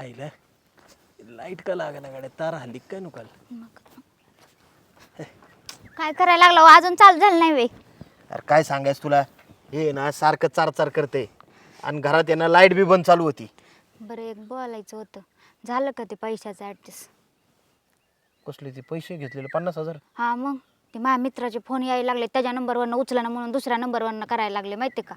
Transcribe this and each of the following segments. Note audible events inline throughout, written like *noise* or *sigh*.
आईला लाइट का लागा ना गाड्या? तार हल्ली काय नुकाल काय करायला लागला? हो? अजून चालू झालं नाही वे अरे काय सांगायचं तुला? हे ना सारखं चार चार करते. आणि घरात येणं लाइट बी बंद चालू होती. बरं एक बोलायचं होतं. झालं का ते पैशाचं ॲडजस्ट कसले ते पैसे घेतलेले? पन्नास हजार? हा मग. ते माझ्या मित्राचे फोन यायला लागले. त्याच्या नंबरवरनं उचला ना म्हणून दुसऱ्या नंबरवरनं करायला लागले. माहिती का?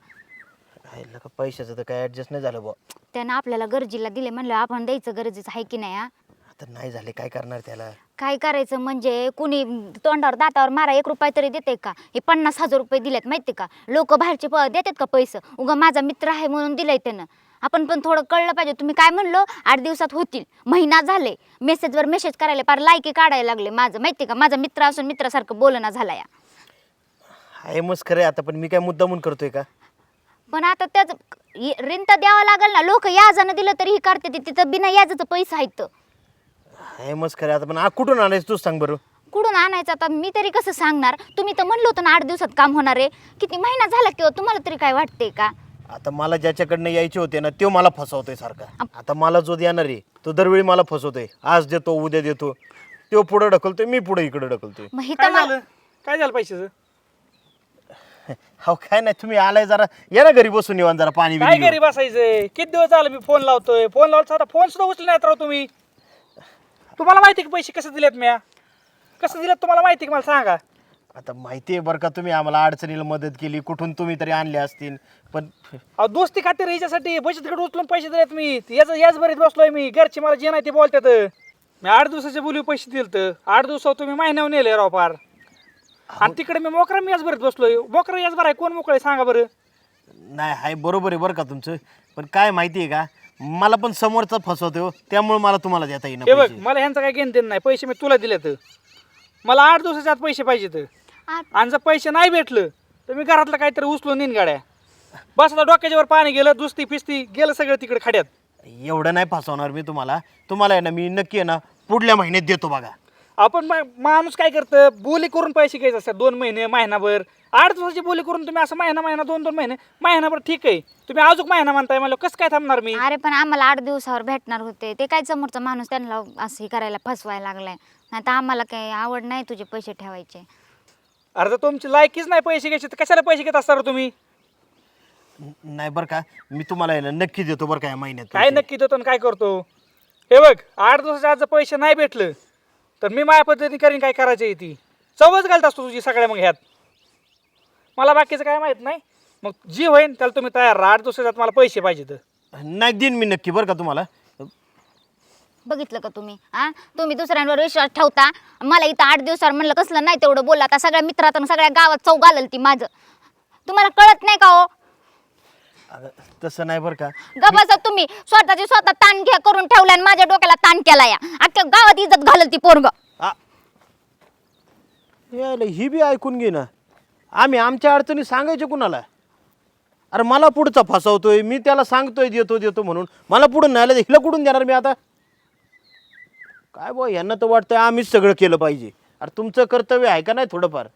का? पैशाचं तर काय ऍडजस्ट नाही झालं बुवा. त्यानं आपल्याला गरजेला दिले म्हणलं आपण द्यायचं गरजेचं आहे की नाही हा? आता नाही झाले काय करणार त्याला? काय करायचं म्हणजे कुणी तोंडावर दातावर मारा एक रुपये तरी देते का? हे पन्नास हजार रुपये दिलेत माहिती का? लोक बाहेरचे प देतात का पैसे? उगा माझा मित्र आहे म्हणून दिलंय त्यानं. आपण पण थोडं कळलं पाहिजे. तुम्ही काय म्हणलो? आठ दिवसात होतील. महिना झाले. मेसेजवर मेसेज करायला पार लायकी काढायला लागले माझं. माहिती का? माझा मित्र असून मित्रासारखं बोलणं झाला या आहे आहे आता पण मी काय मुद्दामून करतोय का? पण आता त्याच तर द्यावं लागेल ना. लोक याजानं दिलं तरी ही काढते ते. तिथं बिना याजाचं पैसा आहेत. आहे मस्त खरं. आता पण आ कुठून आणायचं तूच सांग बरं. कुठून आणायचं आता? मी तरी कसं सांगणार? तुम्ही तर म्हणलं होतं ना आठ दिवसात काम होणार आहे. किती महिना झाला किंवा तुम्हाला तरी काय वाटते का? आता मला ज्याच्याकडनं यायचे होते ना तो मला फसवतोय सारखा. आता मला जो येणार आहे तो दरवेळी मला फसवतोय. आज देतो उद्या देतो. तो पुढे ढकलतोय मी पुढे इकडे ढकलतोय. मग हे काय तर मला- झालं? काय झालं पैशाचं? *laughs* हो काय नाही तुम्ही आलाय जरा. या ना घरी बसून निवान जरा पाणी काय बिणी घरी बसायचंय? किती दिवस झालं मी फोन लावतोय? फोन लावतो आता फोन सुद्धा उचले नाहीत राव तुम्ही. तुम्हाला माहिती आहे का पैसे कसे दिलेत म्या? कसं दिलेत तुम्हाला माहिती आहे का? मला सांगा. आता माहिती आहे बरं का तुम्ही आम्हाला अडचणीला मदत केली कुठून तुम्ही तरी आणले असतील. पण अहो दोस्ती खातीर ह्याच्यासाठी बचत गट उचलून पैसे दिलेत मी. याच याच बरीत बसलोय मी. घरचे मला जे नाही ते बोलतात. मी आठ दिवसाचे बोलू पैसे दिले तर आठ दिवसावर तुम्ही महिन्यावर नेले राव पार. आणि तिकडे मी मोकरा मी याच भरीत बसलोय. मोकरा याच बरं आहे कोण मोकळे सांगा बरं. नाही हाय बरोबर आहे बरं का तुमचं. पण काय माहिती आहे का? मला पण समोरचा फसवतोय हो. त्यामुळे मला तुम्हाला देता येईना हे बघ पैसे. मला ह्यांचं काय घेणं देणं नाही. पैसे मी तुला दिलेत. मला आठ दिवसाच्या आत पैसे पाहिजेत. आठ- आणि जर पैसे नाही भेटलं तर मी घरातलं काहीतरी उचलून नेईन गाड्या. बस आता डोक्याच्या वर पाणी गेलं दुसती फिस्ती गेलं सगळं तिकडे खड्यात. एवढं नाही फसवणार मी तुम्हाला. तुम्हाला आहे ना मी नक्की आहे ना पुढल्या महिन्यात देतो बघा. आपण मा- माणूस काय करतं? बोली करून पैसे घ्यायचे असतात दोन महिने महिनाभर. आठ दिवसाची बोली करून तुम्ही असं महिना महिना दोन दोन महिने महिनाभर ठीक आहे. तुम्ही अजून महिना म्हणताय मला कसं काय थांबणार मी? अरे पण आम्हाला आठ दिवसावर भेटणार होते. ते काय समोरचा माणूस त्यांना असं हे करायला फसवायला लागलाय. नाही तर आम्हाला काही आवड नाही तुझे पैसे ठेवायचे. अरे जर तुमची लायकीच नाही पैसे घ्यायचे तर कशाला पैसे घेत असता रे तुम्ही? नाही बरं का मी तुम्हाला आहे ना नक्की देतो बरं का या महिन्यात काय पैसे. नक्की देतो आणि काय करतो? हे बघ आठ दिवसाच्या आज जर पैसे नाही भेटलं. तर मी माझ्या पद्धतीने करीन काय करायचं आहे ती? चवच घालत असतो तुझी सगळ्या मग ह्यात. मला बाकीचं काय माहीत नाही. मग जी होईन त्याला तुम्ही तयार राहा. आठ दिवसाच्या आत मला पैसे पाहिजेत. नाही देईन मी नक्की बरं का तुम्हाला? बघितलं का तुम्ही? हा तुम्ही दुसऱ्यांवर विश्वास ठेवता. मला इथं आठ दिवसावर म्हणलं कसलं नाही तेवढं बोला आता सगळ्या मित्रात आणि सगळ्या गावात चौ घालल ती माझं. तुम्हाला कळत नाही का हो? अगं, तसं नाही बरं का. गबासा तुम्ही. स्वतःची स्वतः ताण घ्या करून ठेवला आणि माझ्या डोक्याला ताण केला या. अख्ख्या गावात इज्जत घालल ती पोरग. आ. यायला ही बी ऐकून घे ना. आम्ही आमच्या अडचणी सांगायचे कुणाला? अरे मला पुढचा फसवतोय मी त्याला सांगतोय देतो देतो म्हणून. मला पुढून नाही आलं हिला कुठून देणार मी आता? काय बुवा यांना तर वाटतंय आम्हीच सगळं केलं पाहिजे. अरे तुमचं कर्तव्य आहे का नाही थोडंफार?